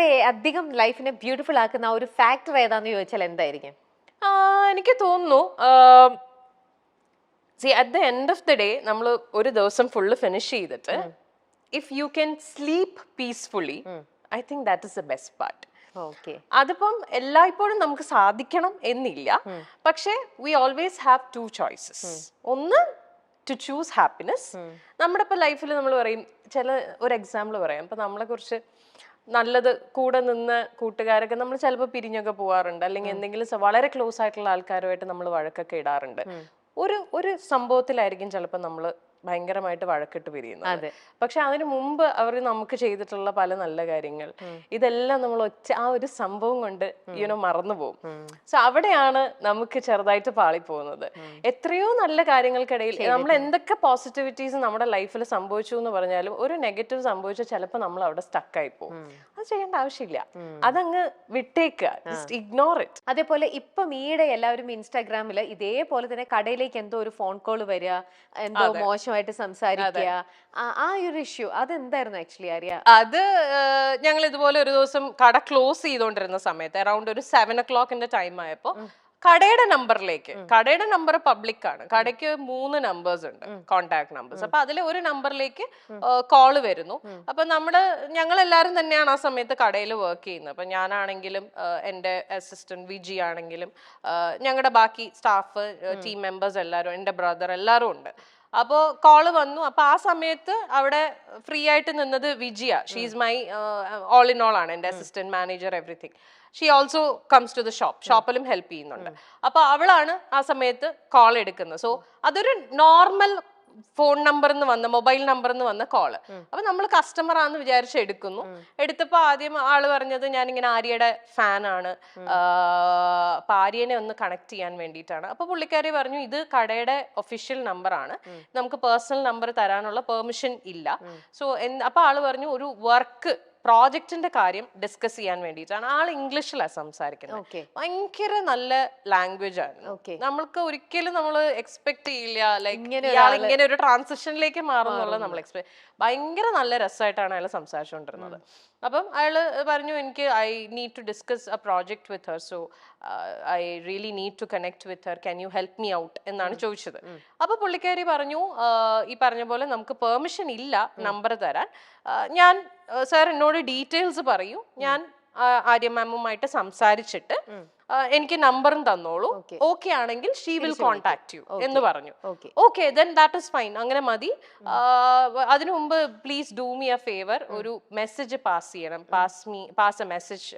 അധികം ലൈഫിനെ ബ്യൂട്ടിഫുൾ ആക്കുന്ന ഒരു ഫാക്ടർ ഏതാന്ന് ചോദിച്ചാൽ എന്തായിരിക്കും? എനിക്ക് തോന്നുന്നു see at the end of the day നമ്മൾ ഒരു ദിവസം ഫുള്ള് ഫിനിഷ് ചെയ്തിട്ട് if you can sleep peacefully I think that is the best part okay അതിപ്പം എല്ലായ്പ്പോഴും നമുക്ക് സാധിക്കണം എന്നില്ല. പക്ഷേ we always have two choices ഒന്ന് ടു ചൂസ് ഹാപ്പിനെസ് നമ്മുടെ ഇപ്പം ലൈഫിൽ നമ്മൾ പറയും ചില ഒരു എക്സാമ്പിൾ പറയാം. ഇപ്പം നമ്മളെ കുറിച്ച് നല്ലത് കൂടെ നിന്ന് കൂട്ടുകാരൊക്കെ നമ്മൾ ചിലപ്പോൾ പിരിഞ്ഞൊക്കെ പോവാറുണ്ട്. അല്ലെങ്കിൽ എന്തെങ്കിലും വളരെ ക്ലോസ് ആയിട്ടുള്ള ആൾക്കാരുമായിട്ട് നമ്മൾ വഴക്കൊക്കെ ഇടാറുണ്ട്. ഒരു ഒരു സംഭവത്തിലായിരിക്കും ചിലപ്പോൾ നമ്മൾ ഭയങ്കരമായിട്ട് വഴക്കിട്ട് പിരിയുന്നത്. പക്ഷെ അതിന് മുമ്പ് അവർ നമുക്ക് ചെയ്തിട്ടുള്ള പല നല്ല കാര്യങ്ങൾ. ഇതെല്ലാം നമ്മൾ ഒറ്റ ആ ഒരു സംഭവം കൊണ്ട് യുനോ മറന്നു പോകും സോ അവിടെയാണ് നമുക്ക് ചെറുതായിട്ട് പാളിപ്പോകുന്നത്. എത്രയോ നല്ല കാര്യങ്ങൾക്കിടയിൽ നമ്മൾ എന്തൊക്കെ പോസിറ്റിവിറ്റീസ് നമ്മുടെ ലൈഫിൽ സംഭവിച്ചു എന്ന് പറഞ്ഞാലും ഒരു നെഗറ്റീവ് സംഭവിച്ചാൽ ചിലപ്പോൾ നമ്മൾ അവിടെ സ്റ്റക്കായി പോകും ചെയ്യേണ്ട ആവശ്യമില്ല. അതങ്ങ് വിട്ടേക്കുക. ജസ്റ്റ് ഇഗ്നോർ ഇറ്റ് അതേപോലെ ഇപ്പം ഈയിടെ എല്ലാവരും ഇൻസ്റ്റാഗ്രാമിൽ ഇതേപോലെ തന്നെ കടയിലേക്ക് എന്തോ ഒരു ഫോൺ കോൾ വരിക എന്തോ മോശമായിട്ട് സംസാരിക്കുക. ആ- ഒരു ഇഷ്യൂ അതെന്തായിരുന്നു ആക്ച്വലി അറിയ അത് ഞങ്ങൾ ഇതുപോലെ ഒരു ദിവസം കട ക്ലോസ് ചെയ്തുകൊണ്ടിരുന്ന സമയത്ത് അറൌണ്ട് ഒരു സെവൻ ഒ ക്ലോക്കിന്റെ ടൈം ആയപ്പോ കടയുടെ നമ്പറിലേക്ക്. കടയുടെ നമ്പർ പബ്ലിക് ആണ്. കടയ്ക്ക് മൂന്ന് നമ്പേഴ്സ് ഉണ്ട്. കോണ്ടാക്ട് നമ്പേഴ്സ് അപ്പൊ അതിലെ ഒരു നമ്പറിലേക്ക് കോൾ വരുന്നു. അപ്പൊ നമ്മൾ ഞങ്ങൾ എല്ലാവരും തന്നെയാണ് ആ സമയത്ത് കടയിൽ വർക്ക് ചെയ്യുന്നത്. അപ്പൊ ഞാനാണെങ്കിലും എന്റെ എന്റെ അസിസ്റ്റന്റ് വിജി ആണെങ്കിലും ഞങ്ങളുടെ ബാക്കി സ്റ്റാഫ് ടീം മെമ്പേഴ്സ് എല്ലാവരും എന്റെ ബ്രദർ എല്ലാവരും ഉണ്ട്. അപ്പോൾ കോൾ വന്നു. അപ്പൊ ആ സമയത്ത് അവിടെ ഫ്രീ ആയിട്ട് നിന്നത് വിജിയ. She's my all in all ആണ് എന്റെ assistant manager everything she also comes to the shop ഷോപ്പിലും help ചെയ്യുന്നുണ്ട്. അപ്പൊ അവളാണ് ആ സമയത്ത് കോൾ എടുക്കുന്നത്. സോ അതൊരു നോർമൽ ഫോൺ നമ്പറിൽ നിന്ന് വന്ന മൊബൈൽ നമ്പറിൽ നിന്ന് വന്ന കോൾ അപ്പൊ നമ്മൾ കസ്റ്റമർ ആണെന്ന് വിചാരിച്ച് എടുക്കുന്നു. എടുത്തപ്പോ ആദ്യം ആൾ പറഞ്ഞത് ഞാൻ ഇങ്ങനെ ആര്യയുടെ ഫാൻ ആണ്. അപ്പൊ ആര്യനെ ഒന്ന് കണക്ട് ചെയ്യാൻ വേണ്ടിയിട്ടാണ്. അപ്പൊ പുള്ളിക്കാരി പറഞ്ഞു ഇത് കടയുടെ ഒഫീഷ്യൽ നമ്പർ ആണ്. നമുക്ക് പേഴ്സണൽ നമ്പർ തരാനുള്ള പെർമിഷൻ ഇല്ല. സോ അപ്പൊ ആൾ പറഞ്ഞു ഒരു വർക്ക് പ്രോജക്റ്റിന്റെ കാര്യം ഡിസ്കസ് ചെയ്യാൻ വേണ്ടിയിട്ടാണ് ആൾ ഇംഗ്ലീഷിലാണ് സംസാരിക്കുന്നത്. ഭയങ്കര നല്ല ലാംഗ്വേജ് ആണ്. നമ്മൾക്ക് ഒരിക്കലും നമ്മൾ എക്സ്പെക്ട് ചെയ്യില്ല ലൈക്ക് ഇയാൾ ഇങ്ങനെ ഒരു ട്രാൻസിഷനിലേക്ക് മാറുന്നുള്ള നമ്മൾ എക്സ്പെക്ട് ഭയങ്കര നല്ല രസമായിട്ടാണ് അയാൾ സംസാരിച്ചുകൊണ്ടിരുന്നത്. അപ്പം അയാൾ പറഞ്ഞു എനിക്ക് I need to discuss a project with her so I really need to connect with her can you help me out എന്നാണ് ചോദിച്ചത്. അപ്പൊ പുള്ളിക്കാരി പറഞ്ഞു "ആ, ഈ പറഞ്ഞ പോലെ നമുക്ക് പെർമിഷൻ ഇല്ല നമ്പർ തരാൻ. ഞാൻ സാർ എന്നോട് ഡീറ്റെയിൽസ് പറയൂ. ഞാൻ ആര്യ മാമുമായിട്ട് സംസാരിച്ചിട്ട് എനിക്ക് നമ്പറും തന്നോളൂ. ഓക്കെ. ആണെങ്കിൽ ഷീ വിൽ കോൺടാക്ട് യു എന്ന് പറഞ്ഞു. Okay. Then that is fine അങ്ങനെ മതി. അതിനു മുമ്പ് please do me a favour ഒരു മെസ്സേജ് പാസ് ചെയ്യണം. Pass me pass a message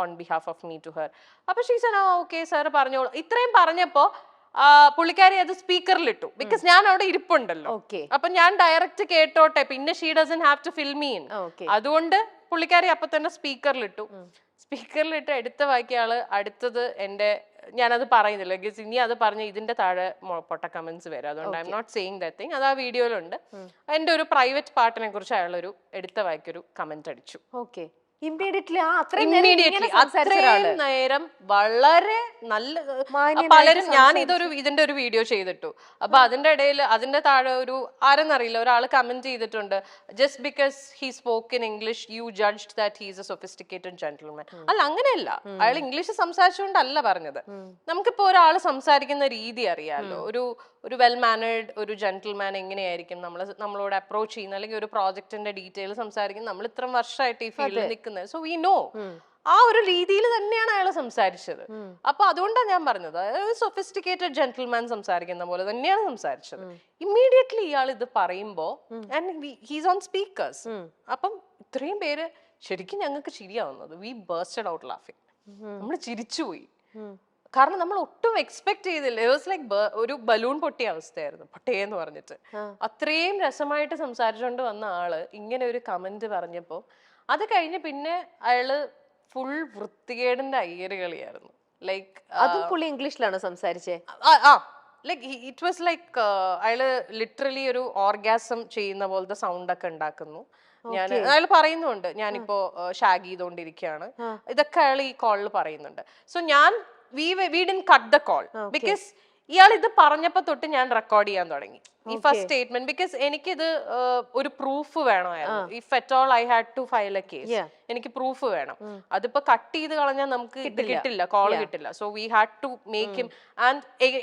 on behalf of me to her അപ്പൊ ഷീസൻ ആ ഓക്കെ സാർ പറഞ്ഞോളൂ. ഇത്രയും പറഞ്ഞപ്പോ പുള്ളിക്കാരി അത് സ്പീക്കറിൽ ഇട്ടു ബിക്കോസ് ഞാൻ അവിടെ ഇരിപ്പുണ്ടല്ലോ. അപ്പൊ ഞാൻ ഡയറക്റ്റ് കേട്ടോട്ടെ. പിന്നെ she doesn't have to fill mean അതുകൊണ്ട് പുള്ളിക്കാരി അപ്പൊ തന്നെ സ്പീക്കറിലിട്ടു. സ്പീക്കറിലിട്ട് എടുത്ത വാക്കിയാൾ അടുത്തത് എന്റെ ഞാനത് പറയുന്നില്ല. ബിക്കോസ് ഇനി അത് പറഞ്ഞ ഇതിന്റെ താഴെ പൊട്ട കമന്റ്സ് വരും. അതുകൊണ്ട് I am not saying that thing അത് ആ വീഡിയോയിലുണ്ട്. എന്റെ ഒരു പ്രൈവറ്റ് പാർട്ടിനെ കുറിച്ച് അയാളൊരു ഒരു എടുത്ത വായിക്കൊരു കമന്റ് അടിച്ചു. ഓക്കെ ഇമ്മീഡിയറ്റ്ലി ആ അത്രയും നേരം ഇങ്ങനെ ഇമ്മീഡിയറ്റ്ലി സംസാരിച്ച ഒരാൾ. അത്രയും നേരം വളരെ നല്ല മാന്യനായിട്ട് പലരും ഞാൻ ഇതൊരു ഇതിന്റെ ഒരു വീഡിയോ ചെയ്തിട്ടു. അപ്പൊ അതിന്റെ ഇടയിൽ അതിന്റെ താഴെ ഒരു ആരെന്നറിയില്ല ഒരാൾ കമന്റ് ചെയ്തിട്ടുണ്ട്. Just because he spoke in English you judge that he's a sophisticated gentleman അല്ല അങ്ങനെയല്ല. അയാൾ ഇംഗ്ലീഷ് സംസാരിച്ചുകൊണ്ടല്ല പറഞ്ഞത്. നമുക്കിപ്പോ ഒരാൾ സംസാരിക്കുന്ന രീതി അറിയാമല്ലോ ഒരു ഒരു വെൽ മാനേർഡ് ഒരു ജെന്റിൽമാൻ എങ്ങനെയായിരിക്കും? നമ്മൾ നമ്മളോട് അപ്രോച്ച് ചെയ്യുന്ന അല്ലെങ്കിൽ ഒരു പ്രോജക്റ്റിന്റെ ഡീറ്റെയിൽ സംസാരിക്കും നമ്മൾ ഇത്ര വർഷമായിട്ട് ഈ ഫീൽഡിൽ നിൽക്കുന്നത്. സോ വി നോ ആ ഒരു രീതിയിൽ തന്നെയാണ് അയാൾ സംസാരിച്ചത്. അപ്പൊ അതുകൊണ്ടാണ് ഞാൻ പറഞ്ഞത്. അതായത് സൊഫിസ്റ്റിക്കേറ്റഡ് ജെന്റിൽമാൻ സംസാരിക്കുന്ന പോലെ തന്നെയാണ് സംസാരിച്ചത്. ഇമ്മീഡിയറ്റ്ലി ഇയാൾ ഇത് പറയുമ്പോ ആൻഡ് ഹീസ് ഓൺ സ്പീക്കേഴ്സ് അപ്പം ഇത്രയും പേര് ശരിക്കും ഞങ്ങൾക്ക് ചിരിയാവുന്നത്. വി ബേസ്റ്റഡ് ഔട്ട് ലാഫിങ് നമ്മൾ ചിരിച്ചുപോയി. കാരണം നമ്മൾ ഒട്ടും എക്സ്പെക്ട് ചെയ്തില്ല. ഇറ്റ് വാസ് ലൈക്ക് ഒരു ബലൂൺ പൊട്ടിയ അവസ്ഥയായിരുന്നു. പൊട്ടേന്ന് പറഞ്ഞിട്ട്. അത്രയും രസമായിട്ട് സംസാരിച്ചുകൊണ്ട് വന്ന ആൾ ഇങ്ങനെ ഒരു കമന്റ് പറഞ്ഞപ്പോ അത് കഴിഞ്ഞ് പിന്നെ അയാൾ ഫുൾ വൃത്തികേടിന്റെ അയ്യര് കളിയായിരുന്നു. ലൈക്ക് അതും പുള്ളി ഇംഗ്ലീഷിലാണ് സംസാരിച്ചേ? ആ ലൈക്ക് ഇറ്റ് വാസ് ലൈക്ക് അയാൾ ലിറ്ററലി ഒരു ഓർഗാസം ചെയ്യുന്ന പോലത്തെ സൗണ്ട് ഒക്കെ ഉണ്ടാക്കുന്നു. ഞാൻ അയാൾ പറയുന്നുണ്ട്. ഞാനിപ്പോ ഷാഗ് ചെയ്തുകൊണ്ടിരിക്കുകയാണ് ഇതൊക്കെ അയാൾ ഈ കോളിൽ പറയുന്നുണ്ട്. സോ ഞാൻ we we didn't cut the call because ഇയാൾ ഇത് പറഞ്ഞപ്പോ തൊട്ട് ഞാൻ റെക്കോർഡ് ചെയ്യാൻ തുടങ്ങി. ഈ ഫസ്റ്റ് സ്റ്റേറ്റ്മെന്റ് ബിക്കോസ് എനിക്കിത് ഒരു പ്രൂഫ് വേണമായിരുന്നു. If at all I had to file a case എനിക്ക് പ്രൂഫ് വേണം. അതിപ്പോ കട്ട് ചെയ്ത് കളഞ്ഞാൽ നമുക്ക് ഇത് കിട്ടില്ല. കോൾ കിട്ടില്ല. So we had to make him and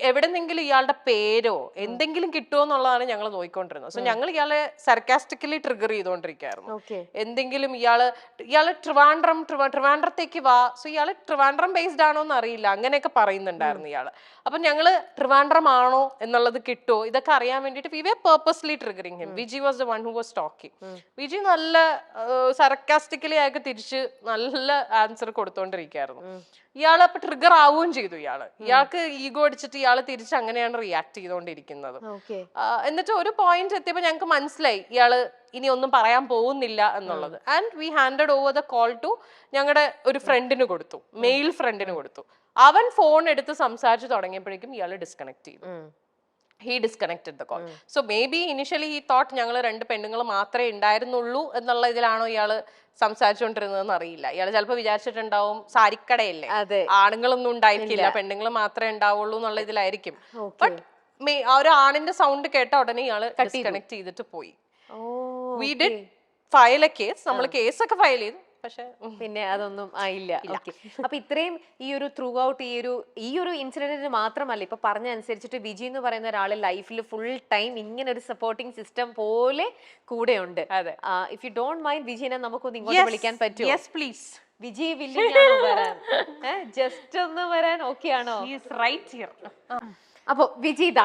എവിടെന്നെങ്കിലും ഇയാളുടെ പേരോ എന്തെങ്കിലും കിട്ടുമോ എന്നുള്ളതാണ് ഞങ്ങൾ നോക്കിക്കൊണ്ടിരുന്നത് സോ ഞങ്ങൾ ഇയാളെ സർക്കാസ്റ്റിക്കലി ട്രിഗർ ചെയ്തുകൊണ്ടിരിക്കുകയായിരുന്നു എന്തെങ്കിലും ഇയാൾ ഇയാൾ ട്രിവാൻഡ്രം ട്രിവാ- ട്രിവാൻഡ്രത്തേക്ക് വാ. സോ ഇയാൾ ട്രിവാൻഡ്രം ബേസ്ഡ് ആണോ എന്ന് അറിയില്ല അങ്ങനെയൊക്കെ പറയുന്നുണ്ടായിരുന്നു ഇയാൾ. അപ്പൊ ഞങ്ങൾ ട്രിവാൻഡ്രം ആണോ എന്നുള്ളത് കിട്ടുമോ ഇതൊക്കെ അറിയാൻ വേണ്ടിട്ട് we were purposely triggering him Viji was the one who was talking Viji നല്ല സർക്കാസ്റ്റിക്കലി അയാൾക്ക് തിരിച്ച് നല്ല ആൻസർ കൊടുത്തോണ്ടിരിക്കായിരുന്നു. ഇയാൾ അപ്പൊ ട്രിഗർ ആവുകയും ചെയ്തു ഇയാൾ. ഇയാൾക്ക് ഈഗോ അടിച്ചിട്ട് ഇയാൾ തിരിച്ച് അങ്ങനെയാണ് റിയാക്ട് ചെയ്തുകൊണ്ടിരിക്കുന്നത് എന്നിട്ട് ഒരു പോയിന്റ് എത്തിയപ്പോൾ ഞങ്ങൾക്ക് മനസ്സിലായി ഇയാൾ ഇനി ഒന്നും പറയാൻ പോകുന്നില്ല എന്നുള്ളത്. And we handed over the call to ഞങ്ങളുടെ ഒരു ഫ്രണ്ടിന് കൊടുത്തു. മെയിൽ ഫ്രണ്ടിന് കൊടുത്തു. അവൻ ഫോൺ എടുത്ത് സംസാരിച്ച് തുടങ്ങിയപ്പോഴേക്കും ഇയാൾ ഡിസ്കണക്ട് ചെയ്തു. He disconnected the call so may be initially ഈ തോട്ട് ഞങ്ങൾ രണ്ട് പെണ്ണുങ്ങൾ മാത്രമേ ഉണ്ടായിരുന്നുള്ളൂ എന്നുള്ള ഇതിലാണോ ഇയാൾ സംസാരിച്ചുകൊണ്ടിരുന്നതെന്ന് അറിയില്ല. ഇയാൾ ചിലപ്പോൾ വിചാരിച്ചിട്ടുണ്ടാവും സാരിക്കടയല്ലേ? ആണുങ്ങളൊന്നും ഉണ്ടായിരിക്കില്ല പെണ്ണുങ്ങൾ മാത്രമേ ഉണ്ടാവുള്ളൂ എന്നുള്ള ഇതിലായിരിക്കും. ബട്ട് ആ ഒരു ആണിന്റെ സൗണ്ട് കേട്ട ഉടനെ ഇയാൾ ഡിസ്കണക്ട് ചെയ്തിട്ട് പോയി. ഓ we did file a case നമ്മൾ കേസൊക്കെ ഫയൽ ചെയ്തു. പക്ഷെ പിന്നെ അതൊന്നും ആയില്ല ഓക്കെ. അപ്പൊ ഇത്രയും ഈ ഒരു ത്രൂ ഔട്ട് ഈ ഒരു ഈ ഒരു ഇൻസിഡന്റിന് മാത്രമല്ല ഇപ്പൊ പറഞ്ഞ അനുസരിച്ചിട്ട് വിജി എന്ന് പറയുന്ന ഒരാൾ ലൈഫിൽ ഫുൾ ടൈം ഇങ്ങനെ ഒരു സപ്പോർട്ടിംഗ് സിസ്റ്റം പോലെ കൂടെയുണ്ട്. അതെ. ഇഫ് യു ഡോണ്ട് മൈൻഡ് വിജിനെ നമുക്കൊന്ന് ഇങ്ങോട്ട് വിളിക്കാൻ പറ്റും പ്ലീസ് വിജയ് വില്ലിംഗ് വരാൻ? ജസ്റ്റ് ഒന്ന് വരാൻ ഓക്കെ ആണോ റൈറ്റ് ഹിയർ അപ്പൊ വിജിത.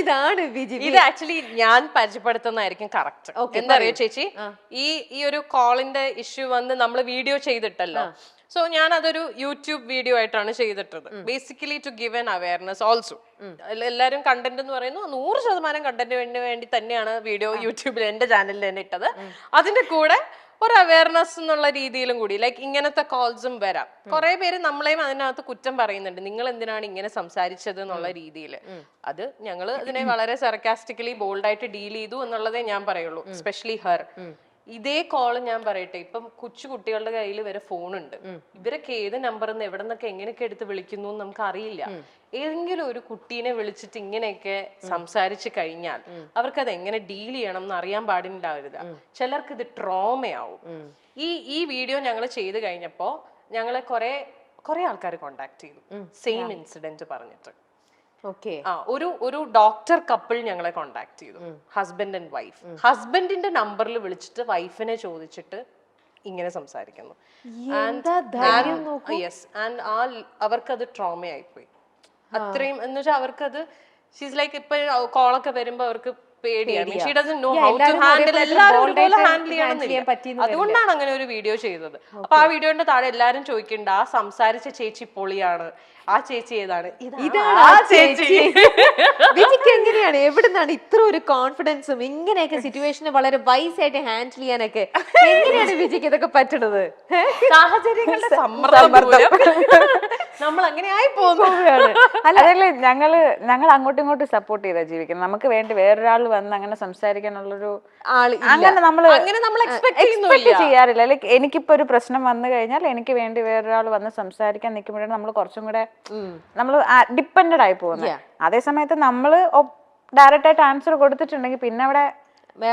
ഇതാണ് വിജി. ഇത് ആക്ച്വലി ഞാൻ പരിചയപ്പെടുത്തുന്നതായിരിക്കും കറക്റ്റ് എന്താ അറിയോ ചേച്ചി? ഈ ഈ ഒരു കോളിന്റെ ഇഷ്യൂ വന്ന് നമ്മൾ വീഡിയോ ചെയ്തിട്ടല്ലോ. സോ ഞാൻ അതൊരു യൂട്യൂബ് വീഡിയോ ആയിട്ടാണ് ചെയ്തിട്ടത്. Basically to give an awareness also എല്ലാവരും കണ്ടന്റ് എന്ന് പറയുന്നു നൂറ് ശതമാനം കണ്ടന്റ് വേണ്ടി വേണ്ടി തന്നെയാണ് വീഡിയോ യൂട്യൂബിൽ എന്റെ ചാനലിൽ തന്നെ ഇട്ടത്. അതിന്റെ കൂടെ ഒരു അവയർനെസ് എന്നുള്ള രീതിയിലും കൂടി ലൈക്ക് ഇങ്ങനത്തെ കോൾസും വരാം. കുറെ പേര് നമ്മളെയും അതിനകത്ത് കുറ്റം പറയുന്നുണ്ട്. നിങ്ങൾ എന്തിനാണ് ഇങ്ങനെ സംസാരിച്ചത് എന്നുള്ള രീതിയിൽ അത് ഞങ്ങൾ അതിനെ വളരെ സർക്കാസ്റ്റിക്കലി ബോൾഡായിട്ട് ഡീൽ ചെയ്തു എന്നുള്ളതേ ഞാൻ പറയുള്ളൂ. സ്പെഷ്യലി ഹെർ ഇതേ കോൾ ഞാൻ പറയട്ടെ. ഇപ്പം കൊച്ചു കുട്ടികളുടെ കയ്യിൽ വരെ ഫോണുണ്ട് ഇവരൊക്കെ ഏത് നമ്പറിൽ നിന്ന് എവിടെ നിന്നൊക്കെ എങ്ങനെയൊക്കെ എടുത്ത് വിളിക്കുന്നു എന്ന് നമുക്ക് അറിയില്ല. ഏതെങ്കിലും ഒരു കുട്ടീനെ വിളിച്ചിട്ട് ഇങ്ങനെയൊക്കെ സംസാരിച്ചു കഴിഞ്ഞാൽ അവർക്ക് അത് എങ്ങനെ ഡീൽ ചെയ്യണം എന്ന് അറിയാൻ പാടില്ലാവരുത്. ചിലർക്ക് ഇത് ട്രോമയാവും ഈ ഈ വീഡിയോ ഞങ്ങൾ ചെയ്ത് കഴിഞ്ഞപ്പോ ഞങ്ങളെ കുറെ കുറെ ആൾക്കാർ കോണ്ടാക്ട് ചെയ്തു. സെയിം ഇൻസിഡന്റ് പറഞ്ഞിട്ട്. ആ ഒരു ഒരു ഡോക്ടർ കപ്പിൾ ഞങ്ങളെ കോണ്ടാക്ട് ചെയ്തു. ഹസ്ബൻഡ് ആൻഡ് വൈഫ് ഹസ്ബൻഡിന്റെ നമ്പറിൽ വിളിച്ചിട്ട് വൈഫിനെ ചോദിച്ചിട്ട് ഇങ്ങനെ സംസാരിക്കുന്നു. യെസ് ആൻഡ് ആ അവർക്കത് ട്രോമ ആയിപ്പോയി അത്രയും എന്ന് വെച്ചാൽ അവർക്കത് ഷീസ് ലൈക്ക് ഇപ്പൊ കോളൊക്കെ വരുമ്പോ അവർക്ക് പേടിയാണ്. She doesn't know Yeah, how to എല്ലാവരും ഹാൻഡിൽ എല്ലാവരും bold ഹാൻഡിൽ അതുകൊണ്ടാണ് അങ്ങനെ ഒരു വീഡിയോ ചെയ്തത്. അപ്പൊ ആ വീഡിയോന്റെ താഴെ എല്ലാരും ചോദിക്കണ്ട? ആ സംസാരിച്ച ചേച്ചി പൊളിയാണ്. ആ ചേച്ചി ഏതാണ്? ഇതാണ് ആ എവിടെ ചേച്ചി. വിജിക്ക് എങ്ങനെയാണ്? എവിടുന്നാണ് ഇത്ര ഒരു കോൺഫിഡൻസും ഇങ്ങനെയൊക്കെ സിറ്റുവേഷനെ വളരെ വൈസ് ആയിട്ട് ഹാൻഡിൽ ചെയ്യാനൊക്കെ എങ്ങനെയാണ് വിജിക്ക് ഇതൊക്കെ പറ്റണത് സാഹചര്യങ്ങളുടെ സമ്മർദ്ദം നമ്മൾ അങ്ങനെ ആയി പോകുന്നു അതല്ലേ ഞങ്ങൾ ഞങ്ങൾ അങ്ങോട്ടും ഇങ്ങോട്ടും സപ്പോർട്ട് ചെയ്താ ജീവിക്കുന്നത്. നമുക്ക് വേണ്ടി വേറൊരാൾ വന്ന് അങ്ങനെ സംസാരിക്കാനുള്ളൊരു അങ്ങനെ നമ്മൾ അങ്ങനെ നമ്മൾ എക്സ്പെക്ട് ചെയ്യാറില്ല. ലൈക്ക് എനിക്കിപ്പോ ഒരു പ്രശ്നം വന്നു കഴിഞ്ഞാൽ എനിക്ക് വേണ്ടി വേറൊരാൾ വന്ന് സംസാരിക്കാൻ നിൽക്കുമ്പോഴാണ് നമ്മൾ കുറച്ചും കൂടെ നമ്മൾ ഡിപ്പെൻഡ് ആയി പോകുന്നത്. അതേ സമയത്ത് നമ്മൾ ഡയറക്റ്റ് ആയിട്ട് ആൻസർ കൊടുത്തിട്ടുണ്ടെങ്കിൽ പിന്നെ അവിടെ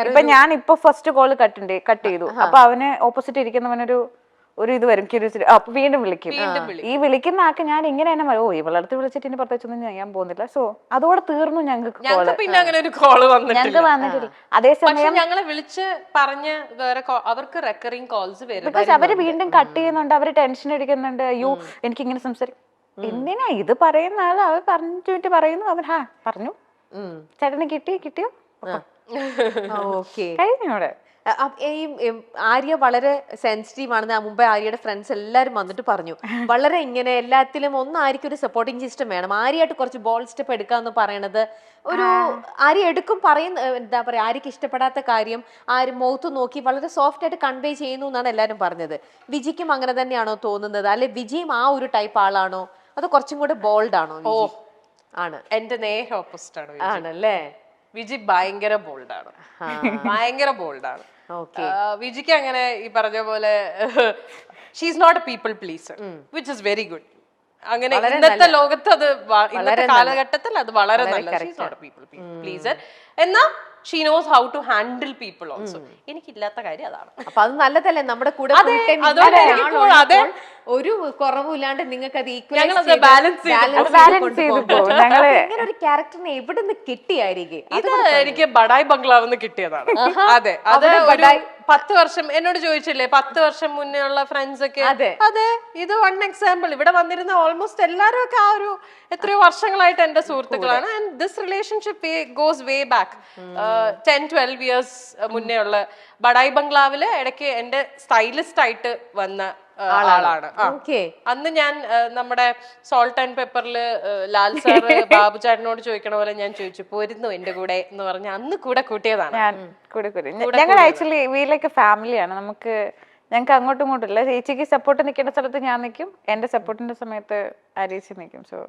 ഇപ്പൊ ഞാൻ ഇപ്പൊ ഫസ്റ്റ് കോൾ കട്ട് കട്ട് ചെയ്തു. അപ്പൊ അവന് ഓപ്പോസിറ്റ് ഇരിക്കുന്നവനൊരു ഒരു ഇത് വരും ക്യൂരിയോസിറ്റി അപ്പൊ വീണ്ടും വിളിക്കും. വീണ്ടും ഈ വിളിക്കുന്ന ആൾക്ക് ഞാൻ ഇങ്ങനെ തന്നെ പറയും, ഓ ഇവളടുത്ത് വിളിച്ചിട്ട് ഇനി പ്രത്യേകിച്ചൊന്നും ചെയ്യാൻ പോകുന്നില്ല. സോ അതോടെ തീർന്നു ഞങ്ങൾക്ക് ഞങ്ങൾക്ക് പിന്നെ അങ്ങനെ ഒരു കോൾ വന്നിട്ടില്ല. ഞങ്ങൾക്ക് വന്നിട്ടില്ല. അതേസമയം പക്ഷെ ഞങ്ങളെ വിളിച്ച് പറഞ്ഞ് വേറെ call- അവർക്ക് റെക്കറിങ് കോൾസ് വരും ബിക്കോസ് അവർ വീണ്ടും കട്ട് ചെയ്യുന്നുണ്ട് അവർ ടെൻഷൻ അടിക്കുന്നുണ്ട്. അയ്യോ എനിക്ക് ഇങ്ങനെ സംസാരിക്കും എന്തിനാ ഇത് പറയുന്ന ആൾ അവർ പറഞ്ഞിട്ട് പറയുന്നു. അവർ ഹാ പറഞ്ഞു. ചേട്ടന് കിട്ടി കിട്ടിയോ? ഓക്കെ. കഴിഞ്ഞു അവിടെ. ഈ ആര്യ വളരെ സെൻസിറ്റീവ് ആണെന്ന് ആ മുമ്പേ ആര്യയുടെ ഫ്രണ്ട്സ് എല്ലാവരും വന്നിട്ട് പറഞ്ഞു. വളരെ ഇങ്ങനെ എല്ലാത്തിലും ഒന്ന് ആര്യക്ക് ഒരു സപ്പോർട്ടിംഗ് സിസ്റ്റം വേണം. ആര്യയായിട്ട് കുറച്ച് ബോൾ സ്റ്റെപ്പ് എടുക്കാന്ന് പറയണത് ഒരു ആര്യ എടുക്കും പറയുന്ന എന്താ പറയാ ആര്യക്ക് ഇഷ്ടപ്പെടാത്ത കാര്യം ആര് മുഖത്ത് നോക്കി വളരെ സോഫ്റ്റ് ആയിട്ട് കൺവേ ചെയ്യുന്നു എന്നാണ് എല്ലാവരും പറഞ്ഞത്. വിജിക്കും അങ്ങനെ തന്നെയാണോ തോന്നുന്നത്? അല്ലെ വിജിയും ആ ഒരു ടൈപ്പ് ആളാണോ? അത് കുറച്ചും കൂടെ ബോൾഡ് ആണോ വിജി? ആണ്. എന്റെ നേരെ ഓപ്പോസിറ്റ് ആണ്. ആണല്ലേ? വിജി ഭയങ്കര ബോൾഡാണ് ഭയങ്കര ബോൾഡാണ് ആണ്. വിജിക്ക് അങ്ങനെ ഈ പറഞ്ഞ പോലെ she's not a people pleaser which is very good അങ്ങനെ ഇന്നത്തെ ലോകത്ത് അത് ഇന്നത്തെ കാലഘട്ടത്തിൽ അത് വളരെ നല്ല. Correct. ആണ്. പീപ്പിൾ പ്ലീസർ എന്നാ she knows how to handle people also എനിക്കില്ലാത്ത കാര്യം അതാണ്. അപ്പൊ അത് നല്ലതല്ലേ? നമ്മുടെ കൂടെ ഒരു കുറവുമില്ലാണ്ട് നിങ്ങൾക്ക് അത്. ഞങ്ങൾ ഇങ്ങനെ ഒരു ക്യാരക്ടറിനെ എവിടെ നിന്ന് കിട്ടിയായിരിക്കും ഇത് എനിക്ക് ബഡായ് ബംഗ്ലാവ് കിട്ടിയതാണ്. അതെ. അത് പത്ത് വർഷം എന്നോട് ചോദിച്ചില്ലേ പത്ത് വർഷം മുന്നേ ഉള്ള ഫ്രണ്ട്സ് ഒക്കെ? അതെ. അതെ. ഇത് വൺ എക്സാമ്പിൾ ഇവിടെ വന്നിരുന്ന ഓൾമോസ്റ്റ് എല്ലാവരും ഒക്കെ ആ ഒരു എത്രയോ വർഷങ്ങളായിട്ട് എന്റെ സുഹൃത്തുക്കളാണ്. And this relationship goes way back ten twelve years മുന്നേ ഉള്ള ബഡായ് ബംഗ്ലാവിൽ ഇടയ്ക്ക് എന്റെ സ്റ്റൈലിസ്റ്റ് ആയിട്ട് വന്ന ആളാണ്. അന്ന് ഞാൻ നമ്മുടെ സോൾട്ട് ആൻഡ് പേപ്പറിൽ ലാൽ സാറ് ബാബു ചേട്ടനോട് ചോദിക്കണ പോലെ ഞാൻ ചോദിച്ചു പോരുന്നു എന്റെ കൂടെ? എന്ന് പറഞ്ഞ അന്ന് കൂടെ കൂട്ടിയതാണ്. ഞാൻ കൂടെ കൂടി ഞങ്ങൾ ആക്ച്വലി വീട്ടിലേക്ക് ഫാമിലിയാണ് നമുക്ക് ഞങ്ങൾക്ക് അങ്ങോട്ടും ഇങ്ങോട്ടും ഇല്ല. ചേച്ചിക്ക് സപ്പോർട്ട് നിൽക്കേണ്ട സ്ഥലത്ത് ഞാൻ നിൽക്കും എന്റെ സപ്പോർട്ടിന്റെ സമയത്ത് ആരീച്ചി നിൽക്കും സോ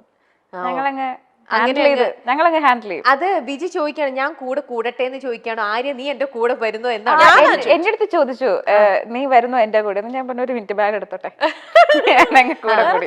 ഞങ്ങളങ്ങ് ഹാൻഡിൽ ചെയ്ത്. ഞങ്ങളങ്ങ് ഹാൻഡിൽ ചെയ്യും അത് ബിജി ചോദിക്കാണ് ഞാൻ കൂടെ കൂടട്ടെ എന്ന് ചോദിക്കാണ് ആര്യ നീ എന്റെ കൂടെ വരുന്നോ എന്നാണ് എന്റെ അടുത്ത് ചോദിച്ചു നീ വരുന്നോ എന്റെ കൂടെ? എന്ന് ഞാൻ പറഞ്ഞു ഒരു മിനിറ്റ് ബാഗ് എടുത്തോട്ടെ. കൂടി